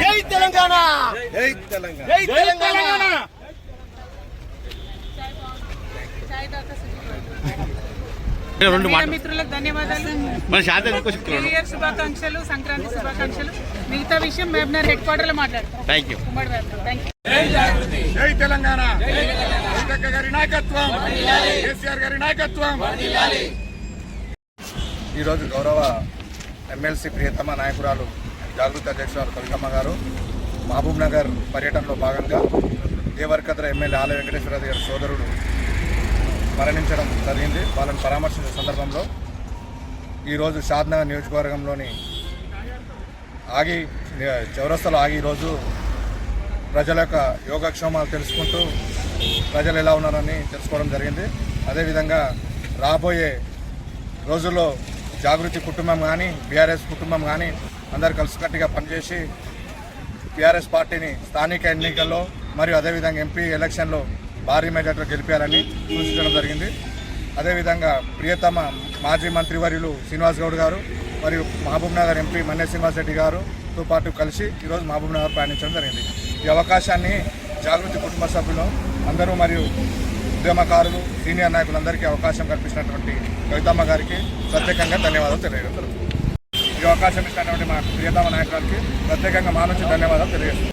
జై తెలంగాణ! జై తెలంగాణ. జై తెలంగాణ! రెండు మీడియా మాట మిత్రులకు ధన్యవాదాలు. శుభాకాంక్షలు సంక్రాంతి శుభాకాంక్షలు. మిగతా విషయం మహబూబ్నగర్ హెడ్ క్వార్టర్లో మాట్లాడతాం థ్యాంక్ యూ. థ్యాంక్ యూ జై తెలంగాణ! గారి నాయకత్వం. కేసీఆర్ గారి నాయకత్వం. ఈరోజు గౌరవ ఎమ్మెల్సీ ప్రియతమ నాయకురాలు జాగృతి అధ్యక్షురాలు కవితమ్మ గారు మహబూబ్ నగర్ పర్యటనలో భాగంగా దేవరకద్ర ఎమ్మెల్యే ఆల వెంకటేశ్వరరావు గారి సోదరుడు మరణించడం జరిగింది. వాళ్ళని పరామర్శించిన సందర్భంలో ఈరోజు షాద్నగర్ నియోజకవర్గంలోని ఆగి చౌరస్తాలో ఆగి ఈరోజు ప్రజల యొక్క యోగక్షేమాలు తెలుసుకుంటూ ప్రజలు ఎలా ఉన్నారని తెలుసుకోవడం జరిగింది. అదేవిధంగా రాబోయే రోజుల్లో జాగృతి కుటుంబం కానీ బీఆర్ఎస్ కుటుంబం కానీ అందరు కలిసికట్టుగా పనిచేసి టీఆర్ఎస్ పార్టీని స్థానిక ఎన్నికల్లో మరియు అదేవిధంగా ఎంపీ ఎలక్షన్లో భారీ మెజార్టీలో గెలిపారని సూచించడం జరిగింది. అదేవిధంగా ప్రియతమ మాజీ మంత్రివర్యులు శ్రీనివాస్ గౌడ్ గారు మరియు మహబూబ్ నగర్ ఎంపీ మన్నే శ్రీనివాస్ రెడ్డి గారుతో పాటు కలిసి ఈరోజు మహబూబ్ నగర్ ప్రయాణించడం జరిగింది. ఈ అవకాశాన్ని జాగృతి కుటుంబ సభ్యులు అందరూ మరియు ఉద్యమకారులు సీనియర్ నాయకులందరికీ అవకాశం కల్పించినటువంటి కవితమ్మ గారికి ప్రత్యేకంగా ధన్యవాదాలు తెలియజేస్తారు ఈ అవకాశం ఇచ్చినటువంటి మా ప్రియతమ నాయకులకి ప్రత్యేకంగా మా నుంచి ధన్యవాదాలు తెలియజేస్తున్నాం